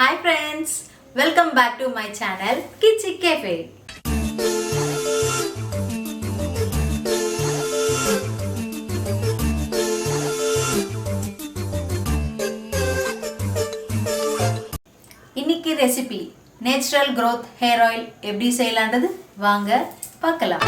Hi friends welcome back to my channel Kichi cafe இன்னைக்கு recipe natural growth hair oil எப்படி செய்யலான்றது வாங்க பார்க்கலாம்.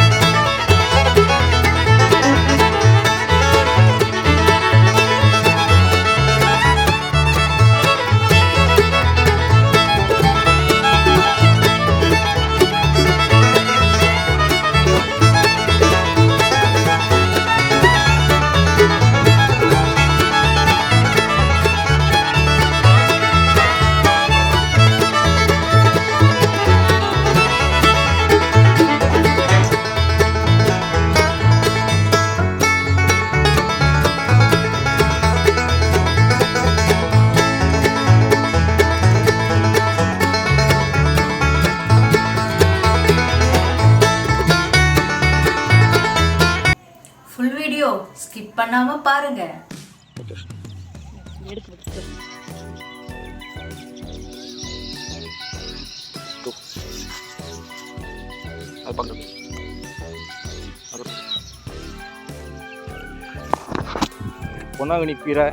பண்ணாம பாருங்க. அது பக்கத்து பொன்னாங்கண்ணி கீரை.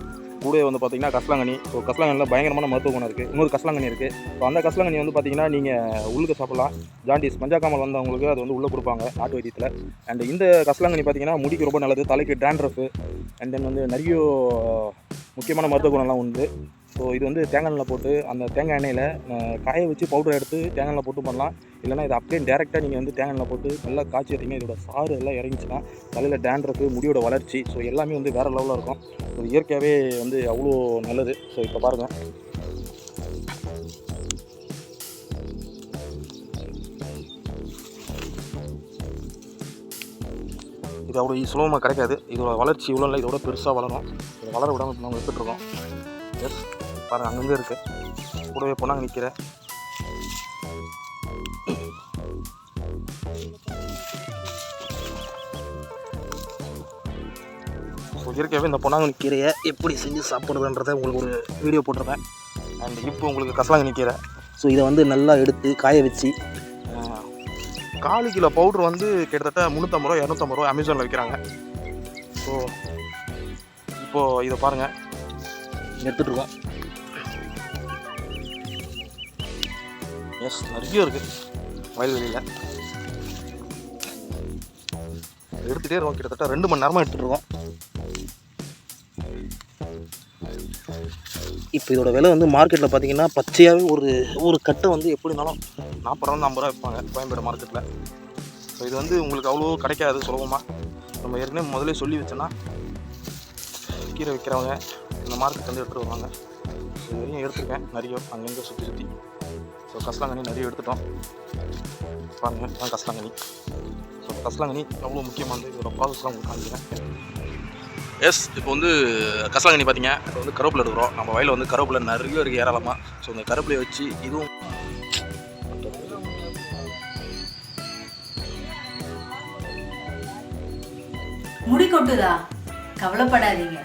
கூட வந்து பார்த்தீங்கன்னா கஸ்லாங்கனி. ஸோ கஸ்லாங்கனியில் பயங்கரமான மருத்துவ குணம் இருக்குது இன்னொரு கசலாங்கண்ணி இருக்குது ஸோ அந்த கசலாங்கண்ணி வந்து பார்த்தீங்கன்னா நீங்கள் உள்ளுக்கு சாப்பிடலாம். ஜாண்டிஸ் பஞ்சாக்காமல் வந்தவங்களுக்கு அது வந்து உள்ளே கொடுப்பாங்க நாட்டு வைத்தியத்தில். அண்ட் இந்த கசலாங்கண்ணி பார்த்தீங்கன்னா முடிக்கு ரொம்ப நல்லது. தலைக்கு டேண்ட்ரஃப் அண்ட் தென் வந்து நிறைய முக்கியமான மருத்துவ குணம்லாம் உண்டு. ஸோ இது வந்து தேங்காய் எண்ணெயில் போட்டு அந்த தேங்காய் எண்ணெயில் காய வச்சு பவுடர் எடுத்து தேங்காய் எண்ணெய் போட்டு பண்ணலாம். இல்லைனா இதை அப்படியே டேரெக்டாக நீங்கள் வந்து தேங்காய் எண்ணெய் போட்டு நல்லா காய்ச்சி எடுத்தீங்க இதோட சாறு எல்லாம் இறங்கிச்சுன்னா தலையில் டேண்ட்ரஃபு முடியோட வளர்ச்சி. ஸோ எல்லாமே வந்து வேறு லெவலில் இருக்கும். ஸோ இயற்கையாகவே வந்து அவ்வளோ நல்லது. ஸோ இப்போ பாருங்கள் இது அவ்வளோ சுலபமாக கிடைக்காது. இதோட வளர்ச்சி இவ்வளோ இல்லை. இதோட பெருசாக வளரும். இதை வளர விடாமல் இப்போ நாங்கள் விட்டுட்ருக்கோம் எஸ் பாருங்கள் அங்கங்கே இருக்குது கூடவே பொண்ணாங்க நிற்கிறேன் ஸோ இயற்கையாகவே இந்த பொன்னாங்கண்ணி கீரையை எப்படி செஞ்சு சாப்பிட்றதுன்றதை உங்களுக்கு ஒரு வீடியோ போட்டிருப்பேன். அண்ட் இப்போ உங்களுக்கு கசலாங்கண்ணி கீரை. ஸோ இதை வந்து நல்லா எடுத்து காய வச்சு காலு கிலோ பவுட்ரு வந்து கிட்டத்தட்ட முந்நூற்றம்பது ரூபா இரநூத்தம்பது ரூபா அமேசானில் விற்கிறாங்க ஸோ இப்போது இதை பாருங்கள் எடுத்துகிட்ருக்கோம் எஸ் நிறைய இருக்குது வயல்வெளியில். எடுத்துகிட்டே இருக்கோம். கிட்டத்தட்ட ரெண்டு மணி நேரமாக எடுத்துகிட்டு இருக்கோம். இப்போ இதோட விலை வந்து மார்க்கெட்டில் பார்த்தீங்கன்னா பச்சையாகவே ஒரு ஒரு கட்டை வந்து எப்படினாலும் நாற்பது ரூபா ஐம்பது ரூபா விற்பாங்க கோயம்பேடு மார்க்கெட்டில் ஸோ இது வந்து உங்களுக்கு அவ்வளோ கிடைக்காது சுலபமாக நம்ம ஏற்கனவே முதல்ல சொல்லி வச்சோன்னா கீரை விற்கிறவங்க இந்த மார்க்கெட் வந்து எடுத்துகிட்டு வருவாங்க. இது வரையும் எடுத்திருக்கேன் நிறைய அங்கங்கே சுற்றி சுற்றி ஸோ கசலாங்கண்ணி நிறைய எடுத்துட்டோம். பாருங்கள் தான் கசலாங்கண்ணி ஸோ கசலாங்கண்ணி அவ்வளோ முக்கியமானது? இதோட ப்ராசஸ்லாம் உங்களுக்கு காமிக்கிறேன். எஸ் இப்போ வந்து கசலாங்கண்ணி பார்த்தீங்க. இப்போ வந்து கருவேப்பிலை எடுக்கிறோம். நம்ம வயலில் வந்து கருவேப்பிலை நிறைய இருக்குது ஏராளமாக ஸோ இந்த கருவேப்பிலையை வச்சு இதுவும் முடி கொட்டுதா? கவலைப்படாதீங்க.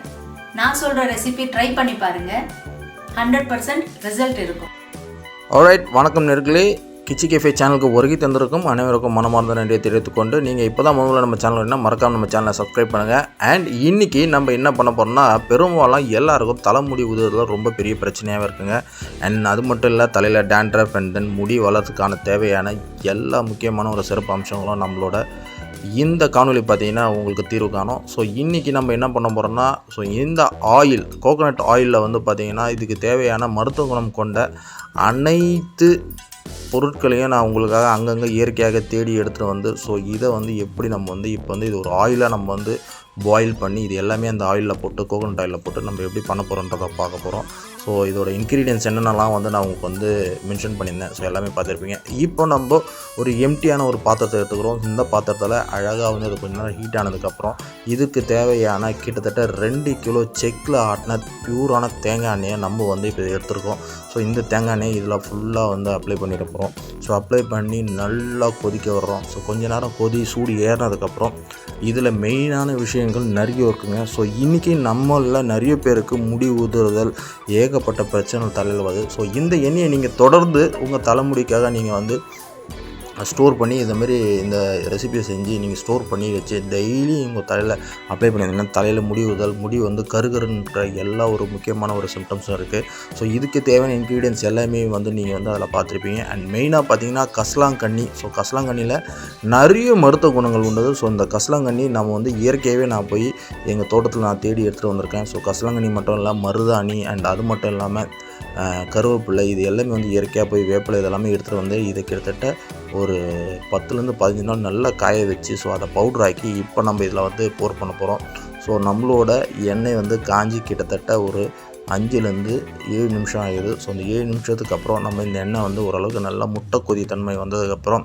நான் சொல்கிற ரெசிபி ட்ரை பண்ணி பாருங்கள் ஹண்ட்ரட் பர்சன்ட் ரிசல்ட் இருக்கும். ஆல்ரைட் வணக்கம் நெருக்கலே கிச்சி கேஃபே சேனலுக்கு ஒருகி தந்திருக்கும் அனைவருக்கும் மனமார்ந்த நன்றியை தெரிவித்துக்கொண்டு நீங்கள் இப்போ தான் முதல்ல நம்ம சேனல் என்ன மறக்காம நம்ம சேனலை சப்ஸ்கிரைப் பண்ணுங்கள் அண்ட் இன்றைக்கி நம்ம என்ன பண்ண போகிறோம்னா பெரும்பாலும் எல்லாருக்கும் தலைமுடி உதவுறதுல ரொம்ப பெரிய பிரச்சனையாகவே இருக்குங்க. அண்ட் அது மட்டும் இல்லை தலையில் டேண்ட்ரஃப் அண்ட் தென் முடி வளர்த்துக்கான தேவையான எல்லா முக்கியமான ஒரு சிறப்பு அம்சங்களும் நம்மளோட இந்த காணொலி பார்த்தீங்கன்னா உங்களுக்கு தீர்வு காணும். ஸோ இன்றைக்கி நம்ம என்ன பண்ண போகிறோம்னா ஸோ இந்த ஆயில் கோகோனட் ஆயிலில் வந்து பார்த்திங்கன்னா இதுக்கு தேவையான மருத்துவ குணம் கொண்ட அனைத்து பொருட்களையும் நான் உங்களுக்காக அங்கங்கே இயற்கையாக தேடி எடுத்துகிட்டு வந்து ஸோ இதை வந்து எப்படி நம்ம வந்து இப்போ வந்து இது ஒரு ஆயிலாக நம்ம வந்து பாயில் பண்ணி இது எல்லாமே அந்த ஆயிலில் போட்டு கோகோனட் ஆயிலில் போட்டு நம்ம எப்படி பண்ண போகிறோன்றதை பார்க்க போகிறோம் ஸோ இதோட இன்க்ரீடியன்ஸ் என்னென்னலாம் வந்து நான் உங்களுக்கு வந்து மென்ஷன் பண்ணியிருந்தேன். ஸோ எல்லாமே பார்த்துருப்பீங்க. இப்போ நம்ம ஒரு எம்டியான ஒரு பாத்திரத்தை எடுத்துக்கிறோம். இந்த பாத்திரத்தில் அழகாக வந்து அது கொஞ்ச நேரம் ஹீட் ஆனதுக்கப்புறம் இதுக்கு தேவையான கிட்டத்தட்ட ரெண்டு கிலோ செக்கில் ஆட்டின பியூரான தேங்காய் எண்ணெயை நம்ம வந்து இப்போ எடுத்துருக்கோம். ஸோ இந்த தேங்காய் எண்ணெய் இதில் ஃபுல்லாக வந்து அப்ளை பண்ணிட்டு போகிறோம் ஸோ அப்ளை பண்ணி நல்லா கொதிக்க வர்றோம் ஸோ கொஞ்ச நேரம் கொதி சூடு ஏறினதுக்கப்புறம் இதில் மெயினான விஷயங்கள் நிறைய இருக்குங்க. ஸோ இன்றைக்கி நம்மளில் நிறைய பேருக்கு முடி உதிர்தல் ஏக ஏகப்பட்ட பிரச்சனை தலையில் வருது ஸோ இந்த எண்ணெயை நீங்கள் தொடர்ந்து உங்கள் தலைமுடிக்காக நீங்கள் வந்து ஸ்டோர் பண்ணி இந்தமாரி இந்த ரெசிபியை செஞ்சு நீங்கள் ஸ்டோர் பண்ணி வச்சு டெய்லி உங்கள் தலையில் அப்ளை பண்ணிங்கன்னா தலையில் முடி உதல் முடி வந்து கருகருன்ற எல்லா ஒரு முக்கியமான ஒரு சிம்டம்ஸும் இருக்குது ஸோ இதுக்கு தேவையான இன்க்ரீடியன்ஸ் எல்லாமே வந்து நீங்கள் வந்து அதில் பார்த்துருப்பீங்க. அண்ட் மெயினாக பார்த்தீங்கன்னா கஸ்லாங்கண்ணி ஸோ கஸ்லாங்கண்ணியில் நிறைய மருத்துவ குணங்கள் உண்டு. ஸோ இந்த கஸ்லாங்கண்ணி நம்ம வந்து இயற்கையாகவே நான் போய் எங்கள் தோட்டத்தில் நான் தேடி எடுத்துகிட்டு வந்திருக்கேன். ஸோ கஸ்லாங்கண்ணி மட்டும் இல்லாமல் மருதாணி அண்ட் அது மட்டும் இல்லாமல் அஹ், கருவேப்பிலை இது எல்லாமே வந்து இயற்கையாக போய் வேப்பிலை இதெல்லாமே எடுத்துகிட்டு வந்து இது கிட்டத்தட்ட ஒரு பத்துலேருந்து பதினஞ்சு நாள் நல்லா காய வச்சு ஸோ அதை பவுடர் ஆக்கி இப்போ நம்ம இதில் வந்து போர் பண்ண போகிறோம் ஸோ நம்மளோட எண்ணெய் வந்து காஞ்சி கிட்டத்தட்ட ஒரு அஞ்சுலேருந்து ஏழு நிமிஷம் ஆகிடுது ஸோ அந்த ஏழு நிமிஷத்துக்கு அப்புறம் நம்ம இந்த எண்ணெய் வந்து ஓரளவுக்கு நல்லா முட்டை கொதி தன்மை வந்ததுக்கப்புறம்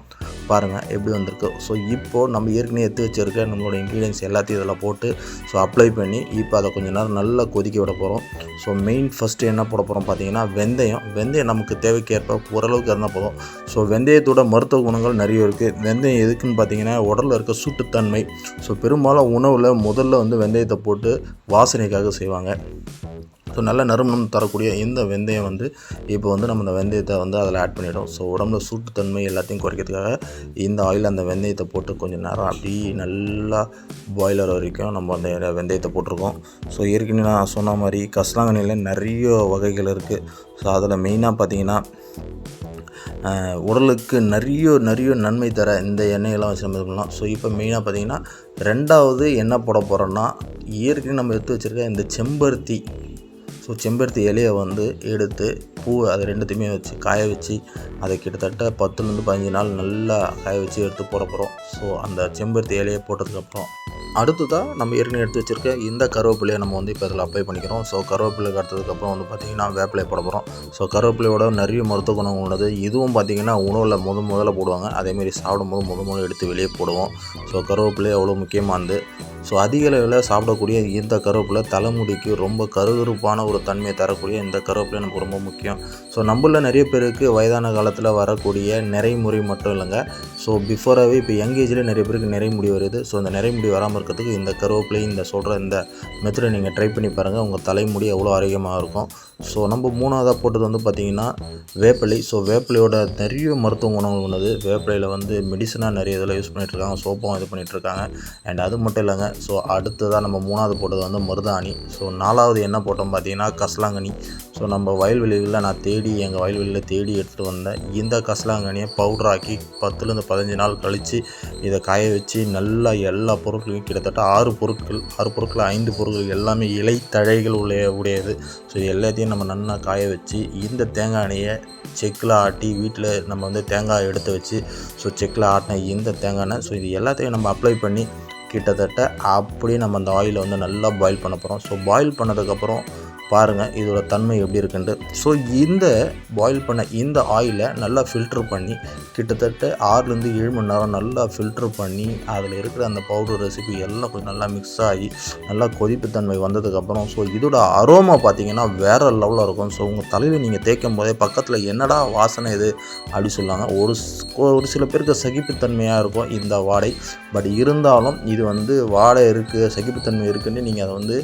பாருங்கள் எப்படி வந்திருக்கு. ஸோ இப்போது நம்ம ஏற்கனவே எடுத்து வச்சிருக்க நம்மளோட இன்க்ரீடியன்ஸ் எல்லாத்தையும் இதில் போட்டு ஸோ அப்ளை பண்ணி இப்போ அதை கொஞ்சம் நேரம் நல்லா கொதிக்க விட போகிறோம் ஸோ மெயின் ஃபஸ்ட்டு என்ன போட போகிறோம் பார்த்தீங்கன்னா வெந்தயம். வெந்தயம் நமக்கு தேவைக்கேற்ப ஓரளவுக்கு இருந்தால் போதும். ஸோ வெந்தயத்தோட மருத்துவ குணங்கள் நிறைய இருக்குது வெந்தயம் எதுக்குன்னு பார்த்தீங்கன்னா உடலில் இருக்க சூட்டுத்தன்மை. ஸோ பெரும்பாலும் உணவில் முதல்ல வந்து வெந்தயத்தை போட்டு வாசனைக்காக செய்வாங்க. ஸோ நல்ல நறுமணம் தரக்கூடிய இந்த வெந்தயம் வந்து இப்போ வந்து நம்ம இந்த வெந்தயத்தை வந்து அதில் ஆட் பண்ணிவிடும் ஸோ உடம்புல சூட்டுத்தன்மை எல்லாத்தையும் குறைக்கிறதுக்காக இந்த ஆயில் அந்த வெந்தயத்தை போட்டு கொஞ்சம் நேரம் அப்படியே நல்லா பாய்லர் வரைக்கும் நம்ம அந்த வெந்தயத்தை போட்டிருக்கோம். ஸோ ஏற்கனவே நான் சொன்ன மாதிரி கஸ்லாங்கண்ணியில் நிறைய வகைகள் இருக்குது ஸோ அதில் மெயினாக பார்த்தீங்கன்னா உடலுக்கு நிறைய நிறைய நன்மை தர இந்த எண்ணெயெல்லாம் வச்சு நம்ம இது பண்ணலாம். ஸோ இப்போ மெயினாக பார்த்தீங்கன்னா ரெண்டாவது என்ன போட போகிறோன்னா ஏற்கனவே நம்ம எடுத்து வச்சுருக்க இந்த செம்பருத்தி ஸோ செம்பருத்தி இலையை வந்து எடுத்து பூ அதை ரெண்டுத்தையுமே வச்சு காய வச்சு அதை கிட்டத்தட்ட பத்துலேருந்து பதினஞ்சு நாள் நல்லா காய வச்சு எடுத்து போட போகிறோம் ஸோ அந்த செம்பருத்தி இலையை போட்டதுக்கப்புறம் அடுத்ததாக நம்ம ஏற்கனவே எடுத்து வச்சுருக்க இந்த கருவேப்பிலையை நம்ம வந்து இப்போ இதில் அப்ளை பண்ணிக்கிறோம். ஸோ கருவேப்பிலை கடத்ததுக்கப்புறம் வந்து பார்த்திங்கன்னா வேப்பிலை போட போகிறோம் ஸோ கருவேப்பிலையோட நிறைய மருத்துவ குணம் உள்ளது. இதுவும் பார்த்திங்கன்னா உணவில் முத முதல்ல போடுவாங்க. அதேமாரி சாப்பிடும்போது முத முதல்ல எடுத்து வெளியே போடுவோம். ஸோ கருவேப்பிலை அவ்வளோ முக்கியமானது? ஸோ அதிக அளவில் சாப்பிடக்கூடிய இந்த கருவேப்பிலை தலைமுடிக்கு ரொம்ப கருகருப்பான ஒரு தன்மையை தரக்கூடிய இந்த கருவேப்பிலை நமக்கு ரொம்ப முக்கியம். ஸோ நம்மள நிறைய பேருக்கு வயதான காலத்தில் வரக்கூடிய நிறைமுறை மட்டும் இல்லைங்க. ஸோ பிஃபோராகவே இப்போ யங் ஏஜ்லேயே நிறைய பேருக்கு நிறைமுடி வருது. ஸோ அந்த நிறைமுடி வராமல் இருக்கிறதுக்கு இந்த கருவேப்பிலை இந்த சொல்கிற இந்த மெத்தடை நீங்கள் ட்ரை பண்ணி பாருங்கள் உங்கள் தலைமுடி எவ்வளோ ஆரோக்கியமாக இருக்கும். ஸோ நம்ம மூணாவதாக போட்டது வந்து பார்த்திங்கன்னா வேப்பிலை. ஸோ வேப்பிலையோட நிறைய மருத்துவ குணங்கள் உள்ளது. வேப்பிலையில் வந்து மெடிசனாக நிறைய இதில் யூஸ் பண்ணிகிட்ருக்காங்க சோப்பும் இது பண்ணிகிட்ருக்காங்க அண்ட் அது மட்டும் இல்லைங்க. ஸோ அடுத்ததாக நம்ம மூணாவது போட்டது வந்து மருதாணி. ஸோ நாலாவது என்ன போட்டோம் பார்த்தீங்கன்னா கசலாங்கண்ணி. ஸோ நம்ம வயல்வெளிகளில் நான் தேடி எங்கள் வயல்வெளியில் தேடி எடுத்துகிட்டு வந்தேன் இந்த கசலாங்கண்ணியை பவுடராக்கி பத்துலேருந்து பதினஞ்சு நாள் கழித்து இதை காய வச்சு நல்லா எல்லா பொருட்களையும் கிட்டத்தட்ட ஆறு பொருட்கள் ஆறு பொருட்கள் ஐந்து பொருட்கள் எல்லாமே இலை தழைகள் உடைய உடையது. ஸோ இது எல்லாத்தையும் நம்ம நல்லா காய வச்சு இந்த தேங்காய் எண்ணெயை செக்கில் ஆட்டி வீட்டில் நம்ம வந்து தேங்காய் எடுத்து வச்சு ஸோ செக்கில் ஆட்டின இந்த தேங்காய் எண்ணெய் ஸோ இது எல்லாத்தையும் நம்ம அப்ளை பண்ணி கிட்டத்தட்ட அப்படியே நம்ம அந்த ஆயிலை வந்து நல்லா பாயில் பண்ண போகிறோம் ஸோ பாயில் பண்ணதுக்கப்புறம் பாருங்கள் இதோட தன்மை எப்படி இருக்குன்ட்டு. ஸோ இந்த பாயில் பண்ண இந்த ஆயிலை நல்லா ஃபில்டர் பண்ணி கிட்டத்தட்ட ஆறுலேருந்து ஏழு மணி நேரம் நல்லா ஃபில்டர் பண்ணி அதில் இருக்கிற அந்த பவுடர் ரெசிபி எல்லாம் கொஞ்சம் நல்லா மிக்ஸ் ஆகி நல்லா கொதிப்புத்தன்மை வந்ததுக்கப்புறம் ஸோ இதோட அரோமா பார்த்தீங்கன்னா வேறு லெவலில் இருக்கும். ஸோ உங்கள் தலையில் நீங்கள் தேய்க்கும் போதே பக்கத்தில் என்னடா வாசனை இது அப்படி சொல்லுவாங்க. ஒரு ஸ்- ஒரு சில பேருக்கு சகிப்புத்தன்மையாக இருக்கும் இந்த வாடை. பட் இருந்தாலும் இது வந்து வாடை இருக்குது சகிப்புத்தன்மை இருக்குன்னு நீங்கள் அதை வந்து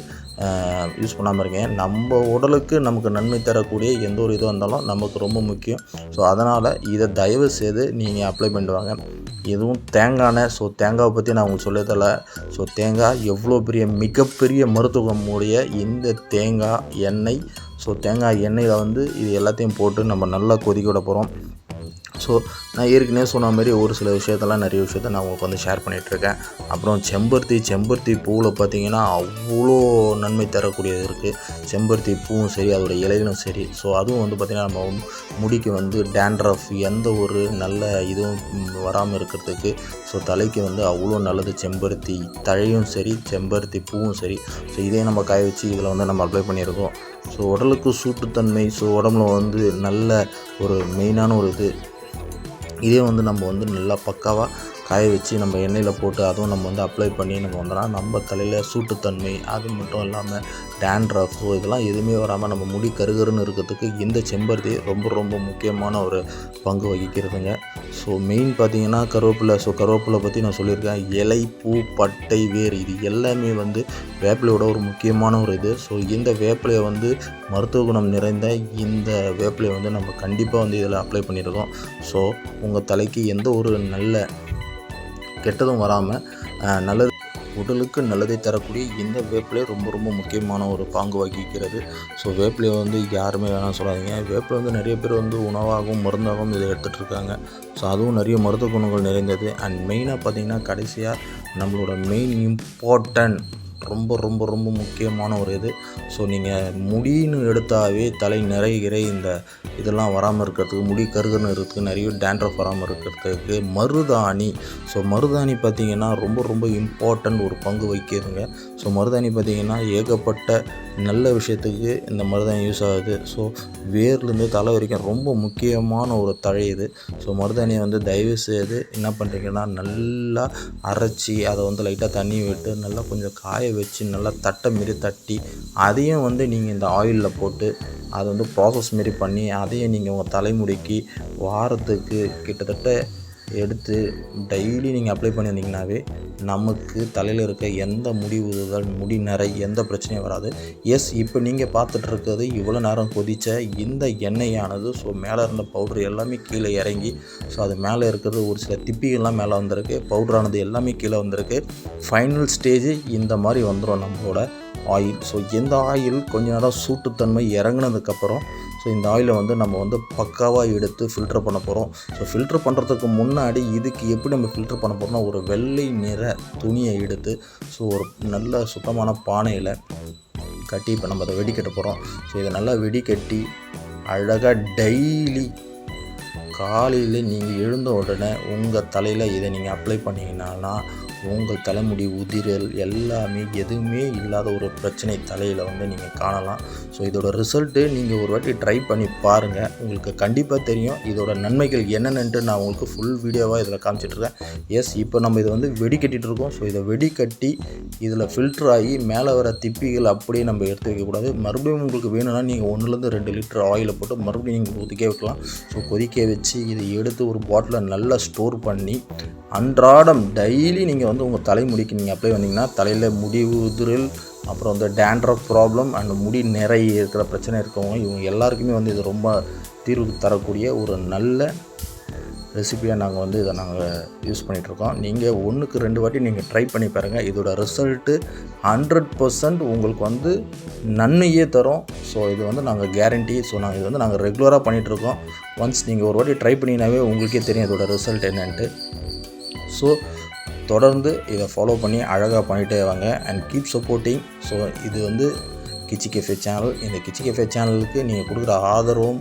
யூஸ் பண்ணாமல் இருக்கேன். நம்ம உடலுக்கு நமக்கு நன்மை தரக்கூடிய எந்த ஒரு இதுவாக இருந்தாலும் நமக்கு ரொம்ப முக்கியம். ஸோ அதனால் இதை தயவு செய்து நீங்கள் அப்ளை பண்ணிடுவாங்க எதுவும் தேங்காய் எண்ணெய் ஸோ தேங்காவை பற்றி நான் உங்களுக்கு சொல்லத்தல ஸோ தேங்காய் எவ்வளோ பெரிய மிகப்பெரிய மருத்துவமுடைய இந்த தேங்காய் எண்ணெய் ஸோ தேங்காய் எண்ணெயில் வந்து இது எல்லாத்தையும் போட்டு நம்ம நல்லா கொதிக்க விட போகிறோம் ஸோ நான் ஏற்கனவே சொன்ன மாதிரி ஒரு சில விஷயத்தெல்லாம் நிறைய விஷயத்த நான் உங்களுக்கு வந்து ஷேர் பண்ணிகிட்ருக்கேன் அப்புறம் செம்பருத்தி செம்பருத்தி பூவில் பார்த்திங்கன்னா அவ்வளோ நன்மை தரக்கூடியது இருக்குது செம்பருத்தி பூவும் சரி அதோட இலைகளும் சரி. ஸோ அதுவும் வந்து பார்த்திங்கன்னா நம்ம வந்து முடிக்கு வந்து டேண்ட்ரஃப் எந்த ஒரு நல்ல இதுவும் வராமல் இருக்கிறதுக்கு ஸோ தலைக்கு வந்து அவ்வளோ நல்லது செம்பருத்தி தழையும் சரி செம்பருத்தி பூவும் சரி. ஸோ இதே நம்ம காய வச்சு இதில் வந்து நம்ம அப்ளை பண்ணியிருக்கோம். ஸோ உடலுக்கு சூட்டுத்தன்மை ஸோ உடம்புல வந்து நல்ல ஒரு மெயினான ஒரு இது. இதே வந்து நம்ம வந்து நல்லா பக்காவாக காய வச்சு நம்ம எண்ணெயில் போட்டு அதுவும் நம்ம வந்து அப்ளை பண்ணி நம்ம வந்தோம்னா நம்ம தலையில் சூட்டுத்தன்மை அது மட்டும் இல்லாமல் டேண்ட்ரஃபு இதெல்லாம் எதுவுமே வராமல் நம்ம முடி கருகருன்னு இருக்கிறதுக்கு இந்த செம்பருத்தி ரொம்ப ரொம்ப முக்கியமான ஒரு பங்கு வகிக்கிறதுங்க. ஸோ மெயின் பார்த்தீங்கன்னா கருவேப்பிலை. ஸோ கருவேப்பிலை பற்றி நான் சொல்லியிருக்கேன். இலை பூ பட்டை வேர் இது எல்லாமே வந்து வேப்பிலையோட ஒரு முக்கியமான ஒரு இது. ஸோ இந்த வேப்பிலையை வந்து மருத்துவ குணம் நிறைந்த இந்த வேப்பிலையை வந்து நம்ம கண்டிப்பாக வந்து இதில் அப்ளை பண்ணியிருக்கோம் ஸோ உங்கள் தலைக்கு எந்த ஒரு நல்ல கெட்டதும் வராமல் நல்லது உடலுக்கு நல்லதை தரக்கூடிய இந்த வேப்பிலை ரொம்ப ரொம்ப முக்கியமான ஒரு பாங்கு வகிக்கிறது. ஸோ வேப்பிலையை வந்து யாருமே வேணாம் சொல்லாதீங்க. வேப்பிலை வந்து நிறைய பேர் வந்து உணவாகவும் மருந்தாகவும் இதை எடுத்துகிட்டு இருக்காங்க ஸோ அதுவும் நிறைய மருத்துவ குணங்கள் நிறைந்தது. அண்ட் மெயினாக பார்த்திங்கன்னா கடைசியாக நம்மளோட மெயின் இம்பார்ட்டன்ட் ரொம்ப ரொம்ப ரொம்ப முக்கியமான ஒரு இது. ஸோ நீங்கள் முடின்னு எடுத்தாவே தலை நிறைகிற இந்த இதெல்லாம் வராமல் இருக்கிறதுக்கு முடி கருகன்னு இருக்கிறதுக்கு நிறைய டேண்ட்ரஃப் வராமல் இருக்கிறதுக்கு மருதாணி. ஸோ மருதாணி பார்த்திங்கன்னா ரொம்ப ரொம்ப இம்பார்ட்டண்ட் ஒரு பங்கு வைக்கிறதுங்க ஸோ மருதாணி பார்த்திங்கன்னா ஏகப்பட்ட நல்ல விஷயத்துக்கு இந்த மருதாணி யூஸ் ஆகுது. ஸோ வேர்லேருந்து தலை வரைக்கும் ரொம்ப முக்கியமான ஒரு தழை இது. ஸோ மருதாணியை வந்து தயவு செய்து என்ன பண்ணுறீங்கன்னா நல்லா அரைச்சி அதை வந்து லைட்டாக தண்ணி விட்டு நல்லா கொஞ்சம் காய வச்சு நல்லா தட்டை மாரி தட்டி அதையும் வந்து நீங்கள் இந்த ஆயிலில் போட்டு அதை வந்து ப்ராசஸ் மாரி பண்ணி அதையும் நீங்கள் உங்கள் தலைமுடிக்கு வாரத்துக்கு கிட்டத்தட்ட எடுத்து டெய்லி நீங்கள் அப்ளை பண்ணியிருந்தீங்கனாவே நமக்கு தலையில் இருக்க எந்த முடி உதுதல் முடி நிறை எந்த பிரச்சனையும் வராது. எஸ் இப்போ நீங்கள் பார்த்துட்டு இருக்கிறது இவ்வளோ நேரம் கொதித்த இந்த எண்ணெயானது ஸோ மேலே இருந்த பவுட்ரு எல்லாமே கீழே இறங்கி ஸோ அது மேலே இருக்கிறது ஒரு சில திப்பிகள்லாம் மேலே வந்திருக்கு பவுட்ரானது எல்லாமே கீழே வந்திருக்கு. ஃபைனல் ஸ்டேஜ் இந்த மாதிரி வந்துடும் நம்மளோட ஆயில். ஸோ இந்த ஆயில் கொஞ்ச நேரம் சூட்டுத்தன்மை இறங்குனதுக்கப்புறம் ஸோ இந்த ஆயிலை வந்து நம்ம வந்து பக்காவாக எடுத்து ஃபில்டர் பண்ண போகிறோம் ஸோ ஃபில்டர் பண்ணுறதுக்கு முன்னாடி இதுக்கு எப்படி நம்ம ஃபில்டர் பண்ண போகிறோம்னா ஒரு வெள்ளை நிற துணியை எடுத்து ஸோ ஒரு நல்ல சுத்தமான பானையில் கட்டி இப்போ நம்ம அதை வெடிக்கட்ட போகிறோம் ஸோ இதை நல்லா வெடிக்கட்டி அழகாக டெய்லி காலையில் நீங்கள் எழுந்த உடனே உங்கள் தலையில் இதை நீங்கள் அப்ளை பண்ணிங்கன்னா உங்கள் தலைமுடி உதிரல் எல்லாமே எதுவுமே இல்லாத ஒரு பிரச்சனை தலையில் வந்து நீங்கள் காணலாம். ஸோ இதோட ரிசல்ட்டு நீங்கள் ஒரு வாட்டி ட்ரை பண்ணி பாருங்கள் உங்களுக்கு கண்டிப்பாக தெரியும். இதோட நன்மைகள் என்னென்னன்ட்டு நான் உங்களுக்கு ஃபுல் வீடியோவாக இதில் காமிச்சிட்ருக்கேன். எஸ் இப்போ நம்ம இதை வந்து வெடி இருக்கோம். ஸோ இதை வெடி கட்டி இதில் ஃபில்டர் ஆகி மேலே வர திப்பிகள் அப்படியே நம்ம எடுத்து வைக்கக்கூடாது மறுபடியும் உங்களுக்கு வேணும்னா நீங்கள் ஒன்றுலேருந்து ரெண்டு லிட்டர் ஆயிலை போட்டு மறுபடியும் நீங்கள் கொதிக்க வைக்கலாம். ஸோ கொதிக்க வச்சு இதை எடுத்து ஒரு பாட்டிலில் நல்லா ஸ்டோர் பண்ணி அன்றாடம் டெய்லி நீங்கள் வந்து வந்து உங்கள் தலைமுடிக்கு நீங்கள் அப்ளை பண்ணிங்கன்னா தலையில் முடி உதிரல் அப்புறம் வந்து டேண்ட்ரஃப் ப்ராப்ளம் அண்ட் முடி நிறை இருக்கிற பிரச்சனை இருக்கவங்க இவங்க எல்லாருக்குமே வந்து இது ரொம்ப தீர்வு தரக்கூடிய ஒரு நல்ல ரெசிபியாக நாங்கள் வந்து இதை நாங்கள் யூஸ் பண்ணிகிட்ருக்கோம் நீங்கள் ஒன்றுக்கு ரெண்டு வாட்டி நீங்கள் ட்ரை பண்ணி பாருங்கள் இதோட ரிசல்ட்டு ஹண்ட்ரட் பர்சன்ட் உங்களுக்கு வந்து நன்மையே தரும். ஸோ இது வந்து நாங்கள் கேரண்டி ஸோ நாங்கள் இது வந்து நாங்கள் ரெகுலராக பண்ணிகிட்ருக்கோம் ஒன்ஸ் நீங்கள் ஒரு வாட்டி ட்ரை பண்ணிங்கனாவே உங்களுக்கே தெரியும் இதோட ரிசல்ட் என்னன்ட்டு. ஸோ தொடர்ந்து இதை ஃபாலோ பண்ணி அழகாக பண்ணிகிட்டே வாங்க அண்ட் கீப் சப்போர்ட்டிங் ஸோ இது வந்து கிச்சி கேஃபே சேனல் இந்த கிச்சி கேஃபே சேனலுக்கு நீங்கள் கொடுக்குற ஆதரவும்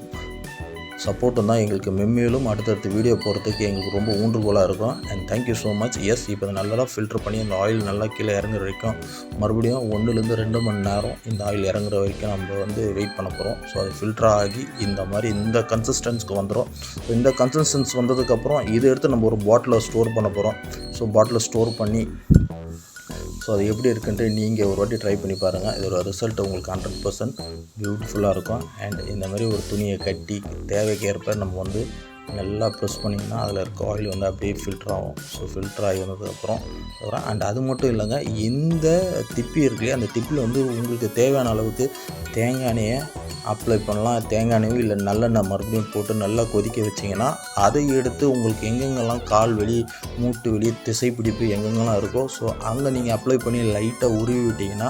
சப்போர்ட்டும் தான் எங்களுக்கு மென்மேலும் அடுத்தடுத்து வீடியோ போகிறதுக்கு எங்களுக்கு ரொம்ப ஊன்றுகோலாக இருக்கும். And thank you so much yes இப்போ நல்லா ஃபில்டர் பண்ணி அந்த ஆயில் நல்லா கீழே இறங்குற வரைக்கும் மறுபடியும் ஒன்றுலேருந்து ரெண்டு மணி நேரம் இந்த ஆயில் இறங்குற வரைக்கும் நம்ம வந்து வெயிட் பண்ண போகிறோம் ஸோ அது ஃபில்டர் ஆகி இந்த மாதிரி இந்த கன்சிஸ்டன்ஸ்க்கு வந்துடும் ஸோ இந்த கன்சிஸ்டன்ஸ் வந்ததுக்கப்புறம் இதை எடுத்து நம்ம ஒரு பாட்டிலில் ஸ்டோர் பண்ண போகிறோம் ஸோ பாட்டிலில் ஸ்டோர் பண்ணி ஸோ அது எப்படி இருக்குன்ட்டு நீங்கள் ஒரு வாட்டி ட்ரை பண்ணி பாருங்கள் இதோட ரிசல்ட் உங்களுக்கு ஹண்ட்ரட் பர்சன்ட் பியூட்டிஃபுல்லாக இருக்கும். அண்ட் இந்த மாதிரி ஒரு துணியை கட்டி தேவைக்கேற்ப நம்ம வந்து நல்லா ப்ரெஸ் பண்ணிங்கன்னா அதில் இருக்க ஆயில் வந்து அப்படியே ஃபில்டர் ஆகும். ஸோ ஃபில்டர் ஆகி வந்ததுக்கப்புறம் அண்ட் அது மட்டும் இல்லைங்க எந்த திப்பி இருக்குல்லையோ அந்த திப்பில் வந்து உங்களுக்கு தேவையான அளவுக்கு தேங்காய் எண்ணெயை அப்ளை பண்ணலாம். தேங்காய் எண்ணெயும் இல்லை நல்லெண்ணெய் மறுபடியும் போட்டு நல்லா கொதிக்க வச்சிங்கன்னா அதை எடுத்து உங்களுக்கு எங்கெங்கெல்லாம் கால் வலி மூட்டு வலி திசை பிடிப்பு எங்கெங்கெல்லாம் இருக்கோ ஸோ அங்கே நீங்கள் அப்ளை பண்ணி லைட்டாக உருவி விட்டிங்கன்னா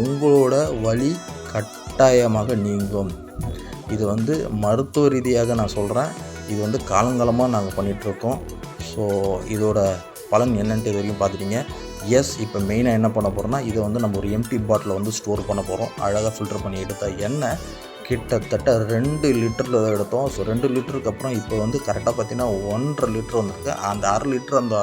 உங்களோட வலி கட்டாயமாக நீங்கும். இது வந்து மருத்துவ ரீதியாக நான் சொல்கிறேன் இது வந்து காலங்காலமாக நாங்கள் பண்ணிகிட்ருக்கோம். ஸோ இதோட பலன் என்னன்ட்டு இது வரைக்கும் பார்த்துட்டீங்க. எஸ் இப்போ மெயினாக என்ன பண்ண போகிறோம்னா இதை வந்து நம்ம ஒரு எம்டி பாட்டிலில் வந்து ஸ்டோர் பண்ண போகிறோம் அழகாக ஃபில்டர் பண்ணி எடுத்த எண்ணெய் கிட்டத்தட்ட ரெண்டு லிட்டரில் எடுத்தோம். ஸோ ரெண்டு லிட்டருக்கு அப்புறம் இப்போ வந்து கரெக்டாக பார்த்தீங்கன்னா ஒன்றரை லிட்டர் வந்திருக்கு. அந்த அரை லிட்டர் அந்த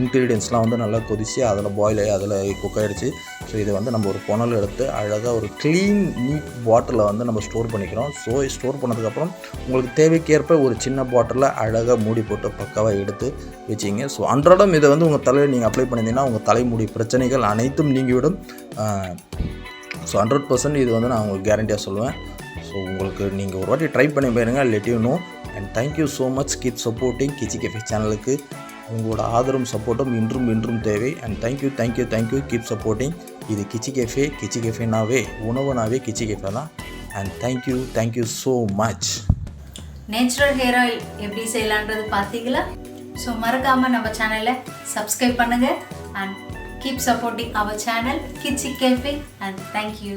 இன்க்ரீடியன்ஸ்லாம் வந்து நல்லா கொதிச்சு அதில் பாயில் ஆகி அதில் குக் ஆகிடுச்சு ஸோ இதை வந்து நம்ம ஒரு புனல் எடுத்து அழகாக ஒரு க்ளீன் நீட் பாட்டிலில் வந்து நம்ம ஸ்டோர் பண்ணிக்கிறோம். ஸோ ஸ்டோர் பண்ணதுக்கப்புறம் உங்களுக்கு தேவைக்கேற்ப ஒரு சின்ன பாட்டிலில் அழகாக மூடி போட்டு பக்காவாக எடுத்து வச்சிங்க. ஸோ அன்றாடம் இதை வந்து உங்கள் தலையில் நீங்கள் அப்ளை பண்ணியிருந்தீங்கன்னா உங்கள் தலைமுடி பிரச்சனைகள் அனைத்தும் நீங்கிவிடும். ஸோ ஹண்ட்ரட் பர்சன்ட் இது வந்து நான் உங்களுக்கு கேரண்டியாக சொல்லுவேன். ஸோ உங்களுக்கு நீங்கள் ஒரு வாட்டி ட்ரை பண்ணி போயிருங்க let you know and thank you so much keep supporting Kichi cafe சேனலுக்கு உங்களோட ஆதரவும் சப்போர்ட்டும் இன்றும் இன்றும் தேவை. And thank you thank you thank you keep supporting இது கிச்சி கேஃபே கிச்சி கேஃபேனாவே உணவுனாவே கிச்சி கேஃபே தான். And thank you thank you so much natural hair oil எப்படி செய்யலான்றது பார்த்தீங்களா? ஸோ மறக்காமல் நம்ம சேனலை சப்ஸ்கிரைப் பண்ணுங்கள் and keep supporting our channel Kichi cafe and thank you